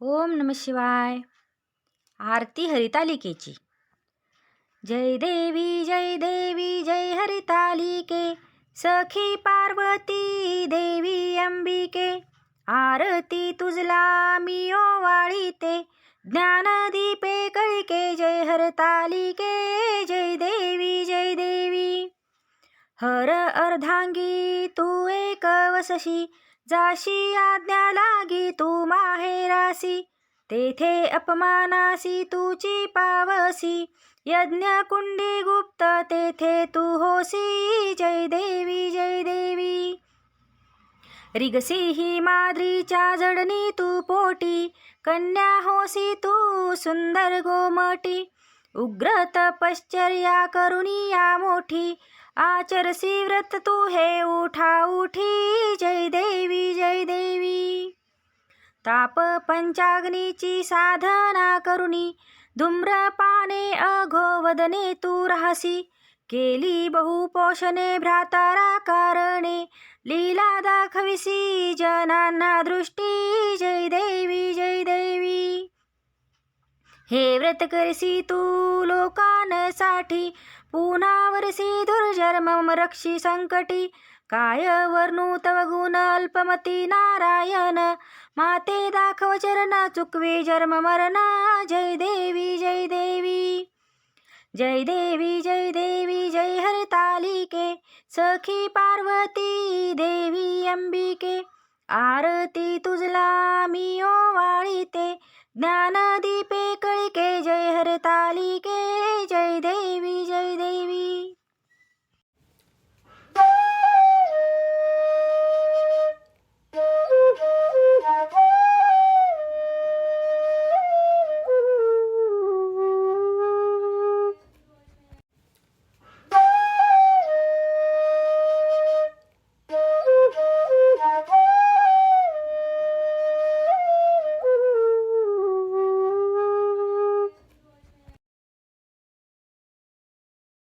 ओम नम शिवाय. आरती हरितालिकेची. जय देवी जय देवी जय हरितालिके. सखी पार्वती देवी अंबिके. आरती तुझला मी ओवाळीते ज्ञानदीपे कळके जय हरतालिके. जय देवी जय देवी. हर अर्धांगी तू एक वसशी जाशी आज्ञा लागी तू माहेरासी तेथे अपमानासी तुची पावसी यज्ञ कुंडी गुप्त तेथे तू होसी जय देवी जय देवी. रिगसी ही माद्रीच्या जडणी तू पोटी. कन्या होसी तू सुंदर गोमटी. उग्र तपश्चर्या करुणी या मोठी. आचरसी व्रत तू हे उठा उठी. जय देवी जय देवी. ताप पंचाग्नीची साधना करुणी. धूम्रपाने अघोवदने तू राहसी. केली बहुपोषणे भ्रातारा कारणे. लीला दाखविसी जनांना दृष्टी. जय देवी जय देवी हे व्रत करसी तू लोकांसाठी. पुनावरसी दुर्जर्म रक्षी संकटी. काय वर्णू तव गुण अल्पमती नारायण. माते दाखव चरण चुकवे जन्म मरण. जय देवी जय देवी. जय देवी जय देवी जय हरतालिके. सखी पार्वती देवी अंबिके. आरती तुझला मी ओवाळीते. ज्ञानदीपे कळिके जय हरतालिके